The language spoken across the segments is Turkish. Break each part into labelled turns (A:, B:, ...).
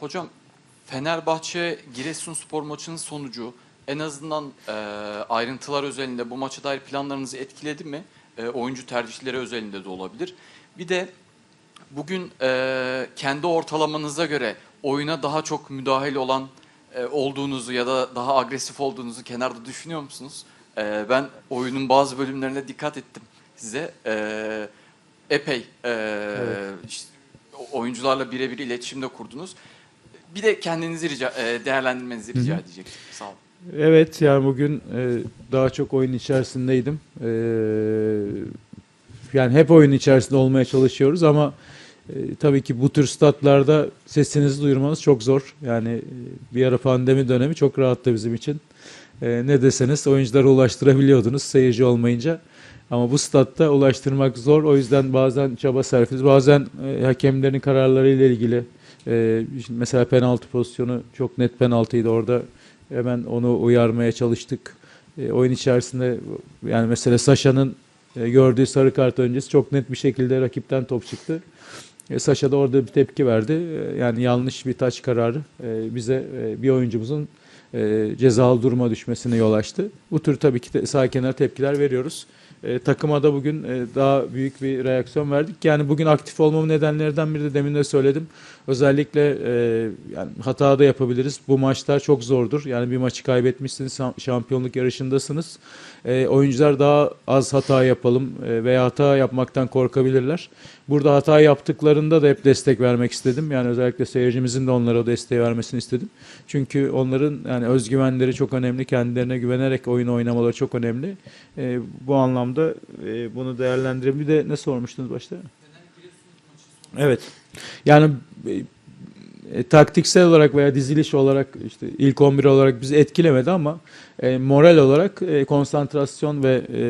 A: hocam Fenerbahçe Giresunspor maçının sonucu en azından e, ayrıntılar özelinde bu maça dair planlarınızı etkiledi mi? E, oyuncu tercihleri özelinde de olabilir. Bir de bugün e, kendi ortalamanıza göre oyuna daha çok müdahil olan e, olduğunuzu ya da daha agresif olduğunuzu kenarda düşünüyor musunuz? E, ben oyunun bazı bölümlerine dikkat ettim size. E, epey e, işte oyuncularla birebir iletişimde kurdunuz. Bir de kendinizi rica, e, değerlendirmenizi rica edecektim. Sağ olun.
B: Evet yani bugün e, daha çok oyun içerisindeydim. E, yani hep oyun içerisinde olmaya çalışıyoruz ama e, tabii ki bu tür statlarda sesinizi duyurmanız çok zor. Yani e, bir ara pandemi dönemi çok rahattı bizim için. E, ne deseniz oyunculara ulaştırabiliyordunuz seyirci olmayınca. Ama bu statta ulaştırmak zor. O yüzden bazen çaba sarf ediyoruz. Bazen e, hakemlerin kararlarıyla ilgili e, mesela penaltı pozisyonu çok net penaltıydı orada. Hemen onu uyarmaya çalıştık. E, oyun içerisinde yani mesela Saşa'nın e, gördüğü sarı kart öncesi çok net bir şekilde rakipten top çıktı. E, Saşa da orada bir tepki verdi. E, yani yanlış bir taç kararı e, bize e, bir oyuncumuzun e, cezalı duruma düşmesine yol açtı. Bu tür tabii ki de sağ kenar tepkiler veriyoruz. E, takıma da bugün e, daha büyük bir reaksiyon verdik. Yani bugün aktif olmamın nedenlerinden biri de demin de söyledim. Özellikle e, yani hata da yapabiliriz. Bu maçlar çok zordur. Yani bir maçı kaybetmişsiniz, şam- şampiyonluk yarışındasınız. E, oyuncular daha az hata yapalım e, veya hata yapmaktan korkabilirler. Burada hata yaptıklarında da hep destek vermek istedim. Yani özellikle seyircimizin de onlara o desteği vermesini istedim. Çünkü onların yani özgüvenleri çok önemli. Kendilerine güvenerek oyun oynamaları çok önemli. E, bu anlamda e, bunu değerlendirelim. Bir de ne sormuştunuz başta? Evet. Yani e, e, taktiksel olarak veya diziliş olarak işte ilk 11 olarak bizi etkilemedi ama e, moral olarak e, konsantrasyon ve e,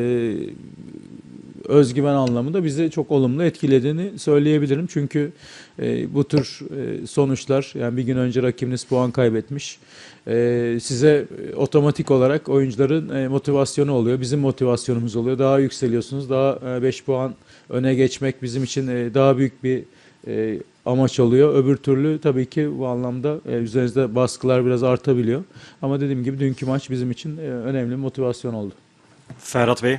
B: özgüven anlamında bizi çok olumlu etkilediğini söyleyebilirim. Çünkü e, bu tür e, sonuçlar yani bir gün önce rakibiniz puan kaybetmiş. E, size e, otomatik olarak oyuncuların e, motivasyonu oluyor. Bizim motivasyonumuz oluyor. Daha yükseliyorsunuz. Daha 5 puan öne geçmek bizim için e, daha büyük bir e, amaç oluyor. Öbür türlü tabii ki bu anlamda e, üzerinizde baskılar biraz artabiliyor. Ama dediğim gibi dünkü maç bizim için e, önemli motivasyon oldu.
C: Ferhat Bey.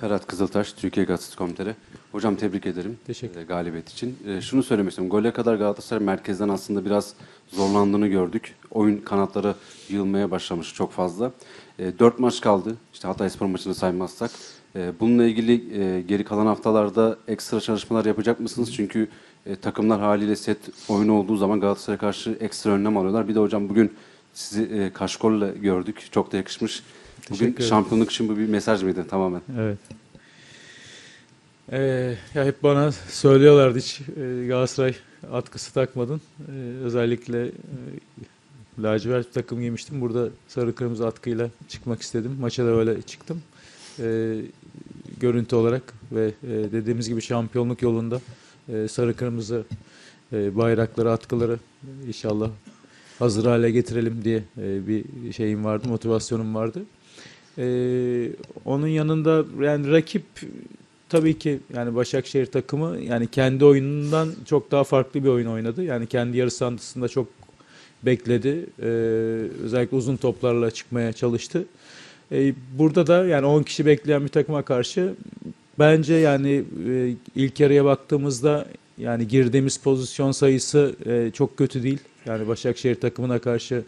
D: Ferhat Kızıltaş, Türkiye Gazetesi Komiteri. Hocam tebrik ederim
B: Teşekkür
D: e, galibiyet için. E, şunu söylemek istiyorum. Gole kadar Galatasaray merkezden aslında biraz zorlandığını gördük. Oyun kanatları yığılmaya başlamış çok fazla. E, dört maç kaldı. İşte Hatayspor maçını saymazsak. E, bununla ilgili e, geri kalan haftalarda ekstra çalışmalar yapacak mısınız? Çünkü e, takımlar haliyle set oyunu olduğu zaman Galatasaray'a karşı ekstra önlem alıyorlar. Bir de hocam bugün sizi e, kaşkolle gördük. Çok da yakışmış.
B: Teşekkür
D: Bugün
B: ederim.
D: şampiyonluk için bu bir mesaj mıydı tamamen?
B: Evet. Ee, ya hep bana söylüyorlardı hiç e, Galatasaray atkısı takmadın. Ee, özellikle e, lacivert takım giymiştim. Burada sarı kırmızı atkıyla çıkmak istedim. Maça da öyle çıktım. Ee, görüntü olarak ve e, dediğimiz gibi şampiyonluk yolunda e, sarı kırmızı e, bayrakları, atkıları inşallah hazır hale getirelim diye e, bir şeyim vardı, motivasyonum vardı. Ee, onun yanında yani rakip tabii ki yani Başakşehir takımı yani kendi oyunundan çok daha farklı bir oyun oynadı. Yani kendi yarı sahasında çok bekledi. Ee, özellikle uzun toplarla çıkmaya çalıştı. Ee, burada da yani 10 kişi bekleyen bir takıma karşı bence yani e, ilk yarıya baktığımızda yani girdiğimiz pozisyon sayısı e, çok kötü değil. Yani Başakşehir takımına karşı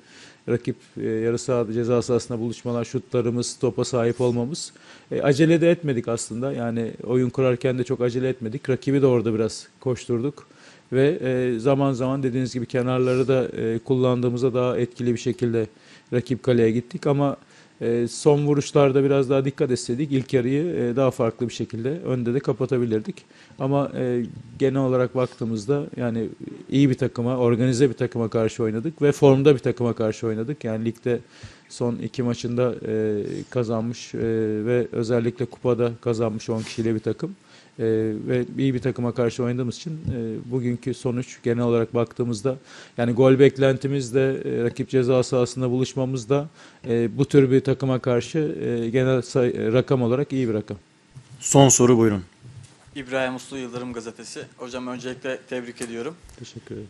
B: rakip e, yarı sahada ceza sahasında buluşmalar, şutlarımız, topa sahip olmamız. E, acele de etmedik aslında. Yani oyun kurarken de çok acele etmedik. Rakibi de orada biraz koşturduk. Ve e, zaman zaman dediğiniz gibi kenarları da e, kullandığımızda daha etkili bir şekilde rakip kaleye gittik. Ama son vuruşlarda biraz daha dikkat etseydik ilk yarıyı e, daha farklı bir şekilde önde de kapatabilirdik. Ama e, genel olarak baktığımızda yani iyi bir takıma, organize bir takıma karşı oynadık ve formda bir takıma karşı oynadık. Yani ligde son iki maçında e, kazanmış ve özellikle kupada kazanmış 10 kişiyle bir takım. E, ve iyi bir takıma karşı oynadığımız için e, bugünkü sonuç genel olarak baktığımızda yani gol beklentimiz de e, rakip ceza sahasında buluşmamız da e, bu tür bir takıma karşı e, genel say- rakam olarak iyi bir rakam.
C: Son soru buyurun.
A: İbrahim Uslu Yıldırım Gazetesi. Hocam öncelikle tebrik ediyorum.
B: Teşekkür ederim.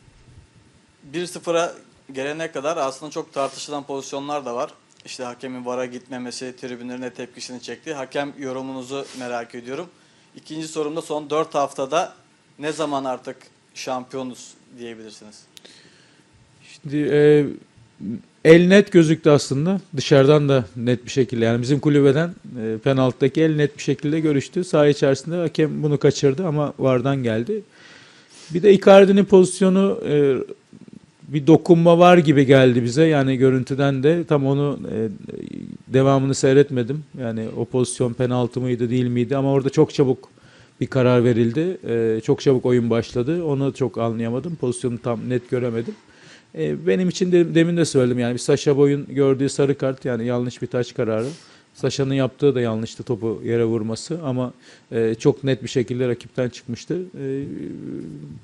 E: 1-0'a gelene kadar aslında çok tartışılan pozisyonlar da var. İşte hakemin VAR'a gitmemesi, tribünlerin de tepkisini çekti. Hakem yorumunuzu merak ediyorum. İkinci sorumda son 4 haftada ne zaman artık şampiyonuz diyebilirsiniz?
B: Şimdi e, el net gözüktü aslında. Dışarıdan da net bir şekilde. Yani bizim kulübeden e, penaltıdaki el net bir şekilde görüştü. Saha içerisinde hakem bunu kaçırdı ama VAR'dan geldi. Bir de Icardi'nin pozisyonu e, bir dokunma var gibi geldi bize. Yani görüntüden de tam onu e, devamını seyretmedim. Yani o pozisyon penaltı mıydı değil miydi ama orada çok çabuk bir karar verildi. E, çok çabuk oyun başladı. Onu çok anlayamadım. Pozisyonu tam net göremedim. E, benim için de demin de söyledim yani bir Saşa Boy'un gördüğü sarı kart yani yanlış bir taç kararı. Saşa'nın yaptığı da yanlıştı topu yere vurması ama e, çok net bir şekilde rakipten çıkmıştı. E,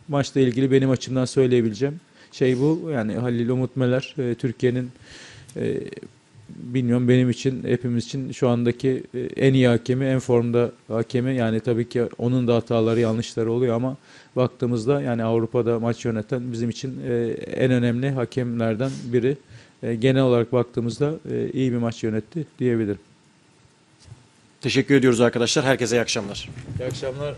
B: maçla ilgili benim açımdan söyleyebileceğim şey bu. Yani Halil Umut Meler e, Türkiye'nin e, bilmiyorum benim için hepimiz için şu andaki e, en iyi hakemi, en formda hakemi. Yani tabii ki onun da hataları, yanlışları oluyor ama baktığımızda yani Avrupa'da maç yöneten bizim için e, en önemli hakemlerden biri. E, genel olarak baktığımızda iyi bir maç yönetti diyebilirim.
C: Teşekkür ediyoruz arkadaşlar. Herkese iyi akşamlar.
B: İyi akşamlar.